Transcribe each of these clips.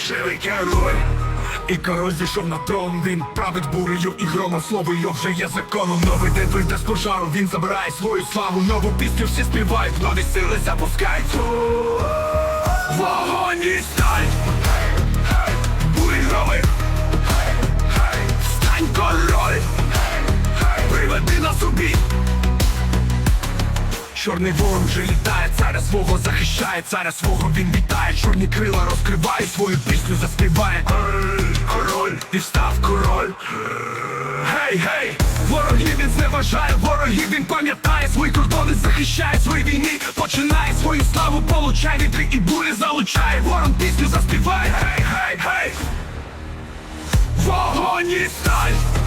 Живий герой. І король зійшов на трон, він править бурею і громом слово його вже є законом Новий день вийде з пожару, він забирає свою славу, нову пісню всі співають, нові сили запускають. Вогонь і сталь. Чорний ворон вже літає, царя свого захищає, царя свого він вітає, чорні крила розкриває, свою пісню заспіває. Король, і встав король. Гей, гей, ворогів він зневажає, ворогів він пам'ятає, свої кордони захищає, свої війни починає, свою славу получає, вітри і бурі залучає, ворон пісню заспіває. Гей, гей, гей. Вогонь і сталь.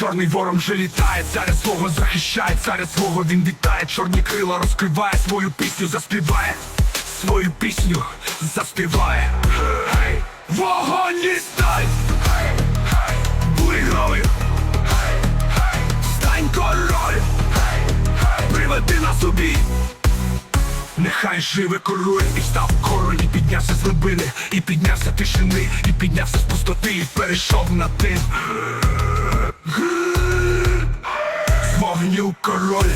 Чорний ворон вже літає, царя свого захищає, царя свого він вітає, чорні крила розкриває, свою пісню заспіває, свою пісню заспіває. Вогонь і громи, Встань король, приведи нас у. Нехай живе король, і став король, і піднявся з глибини, і піднявся тишини, і піднявся з пустоти, і перейшов на тим. З вогню король,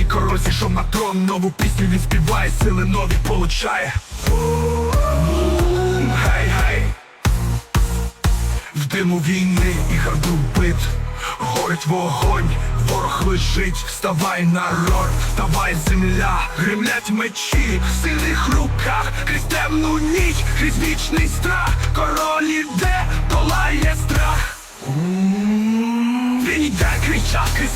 і король зійшов на трон, нову пісню він співає, сили нові получає. Гей, гей, в диму війни і гарду бит Горить вогонь, ворог лежить, вставай народ, вставай земля, гремлять мечі в сильних руках, крізь темну ніч, крізь вічний страх, король іде, долає страх.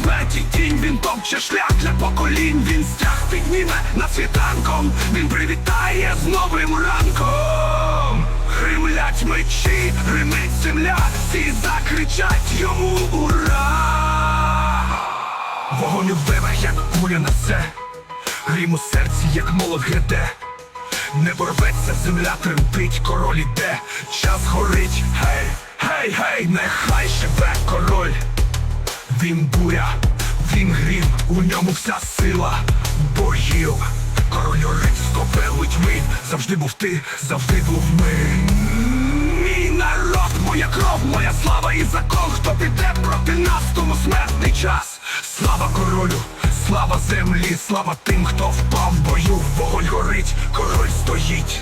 Смерть і тінь, він топче шлях для поколінь, він стяг підніме над світанком, він привітає з новим ранком. Гримлять мечі, гримить земля, всі закричать йому ура! Вогонь у вебах, як куля несе, грім у серці, як молот гряде. Небо рветься, земля тремтить, король іде, час горить, гей, гей, гей, нехай король. Він буря, він грім, у ньому вся сила богів. Король орицько велить ми, завжди був ти, завжди був ми. Мій народ, моя кров, моя слава і закон, хто піде проти нас, тому смертний час. Слава королю, слава землі, слава тим, хто впав в бою, вогонь горить, король стоїть.